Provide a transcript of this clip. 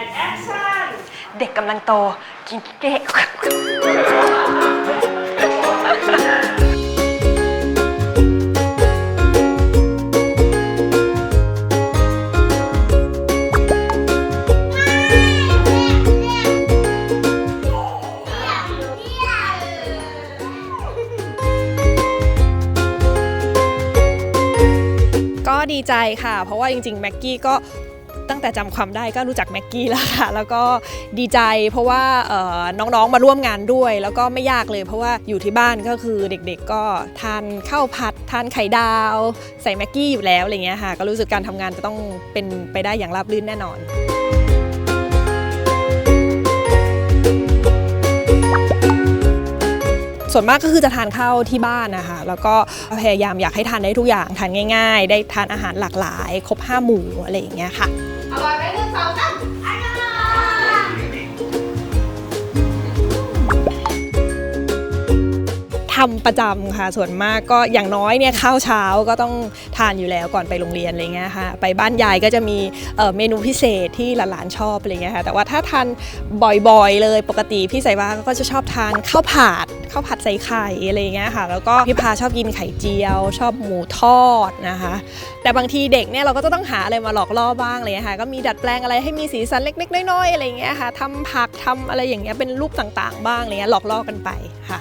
and action เด็กกำลังโต กินเก๊กก็ดีใจค่ะ เพราะว่าจริงๆแม็กกี้ก็ ตั้งแต่จำความได้ก็รู้จักแม็กกี้แล้วค่ะ แล้วก็ดีใจเพราะว่าเอ่อน้องๆมาร่วมงานด้วย แล้วก็ไม่ยากเลย เพราะว่าอยู่ที่บ้านก็คือเด็กๆก็ทานข้าวผัดทานไข่ดาว ใส่แม็กกี้อยู่แล้วอะไรเงี้ยค่ะก็รู้สึกการทำงานจะต้องเป็นไปได้อย่างราบรื่นแน่นอนส่วนมากก็คือจะทานข้าวที่บ้านนะคะ แล้วก็พยายามอยากให้ทานได้ทุกอย่าง ทานง่าย ๆ ได้ทานอาหารหลากหลาย ครบห้าหมู่อะไรอย่างเงี้ยค่ะ อร่อยไหมหนึ่งสองสาม ทำประจำค่ะส่วนมากก็อย่างน้อยเนี่ยข้าวเช้าก็ต้องทานอยู่แล้วก่อนไปโรงเรียนอะไรเงี้ยค่ะไปบ้านยายก็จะมีเเมนูพิเศษที่หลานๆชอบอะไรเงี้ยค่ะแต่ว่าถ้าทานบ่อยๆ เลยปกติพี่สายว่าก็จะชอบทานข้าวผัดข้าวผัดใส่ไข่อะไรเงี้ยค่ะ แล้วก็พี่พาชอบกินไข่เจียว ชอบหมูทอดนะคะ แต่บางทีเด็กเนี่ยเราก็จะต้องหาอะไรมาหลอกล่อบ้างเลยค่ะก็มีดัดแปลงอะไรให้มีสีสันเล็กๆน้อยๆอะไรเงี้ยค่ะทำผักทำอะไรอย่างเงี้ยเป็นรูปต่างๆ บ้างอะไรเงี้ยหลอกล่อกันไปค่ะ